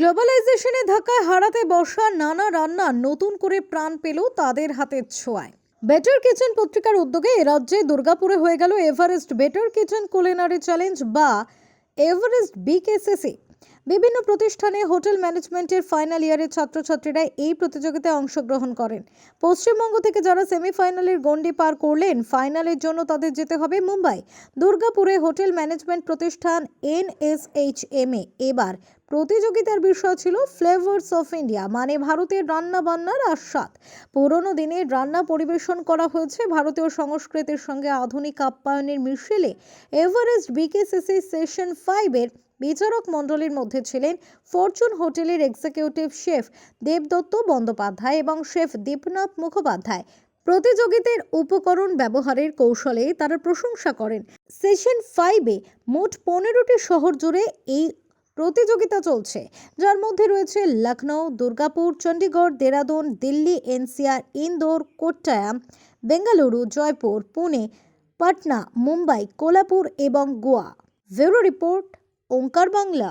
গ্লোবালাইজেশনের ধাক্কায় হারাতে বসা নানা রান্না নতুন করে প্রাণ পেল তাদের হাতের ছোঁয়ায়। বেটার কিচেন পত্রিকার উদ্যোগে রাজ্যে দুর্গাপুরে হয়ে গেল Everest better kitchen culinary challenge বা এভারেস্ট বিকেসিসি বিভিন্ন প্রতিষ্ঠানে হোটেল ম্যানেজমেন্টের ফাইনাল ইয়ারের ছাত্রছাত্রীরা এই প্রতিযোগিতায় অংশগ্রহণ করেন। পশ্চিমবঙ্গ থেকে যারা সেমিফাইনালের গণ্ডি পার করলেন, ফাইনালের জন্য তাদের যেতে হবে মুম্বাই। দুর্গাপুরে হোটেল ম্যানেজমেন্ট প্রতিষ্ঠান এনএসএইচএমএ। এবার প্রতিযোগিতার বিষয় ছিল ফ্লেভার্স অফ ইন্ডিয়া মানে ভারতের রান্না বান্নার আস্বাদ। পুরনো দিনের রান্না পরিবেশন করা হয়েছে ভারতীয় সংস্কৃতির সঙ্গে আধুনিক আপ্যায়নের মিশেলে। এভারেস্ট বিকেসিসি সেশন ফাইভের বিচারক মণ্ডলীর মধ্যে ছিলেন ফরচুন হোটেলের এক্সিকিউটিভ শেফ দেবদত্ত বন্দ্যোপাধ্যায় এবং শেফ দীপনাথ মুখোপাধ্যায়। প্রতিযোগিতার উপকরণ ব্যবহারের কৌশলে তারা প্রশংসা করেন। সেশন ফাইভে মোট পনেরোটি শহর জুড়ে এই প্রতিযোগিতা চলছে, যার মধ্যে রয়েছে লখনৌ দুর্গাপুর, চণ্ডীগড়, দেরাদুন, দিল্লি, এনসিআর, ইন্দোর, কোট্টায়াম, বেঙ্গালুরু, জয়পুর, পুনে, পাটনা, মুম্বাই, কোলাপুর এবং Goa. Bureau report, Omkar Bangla.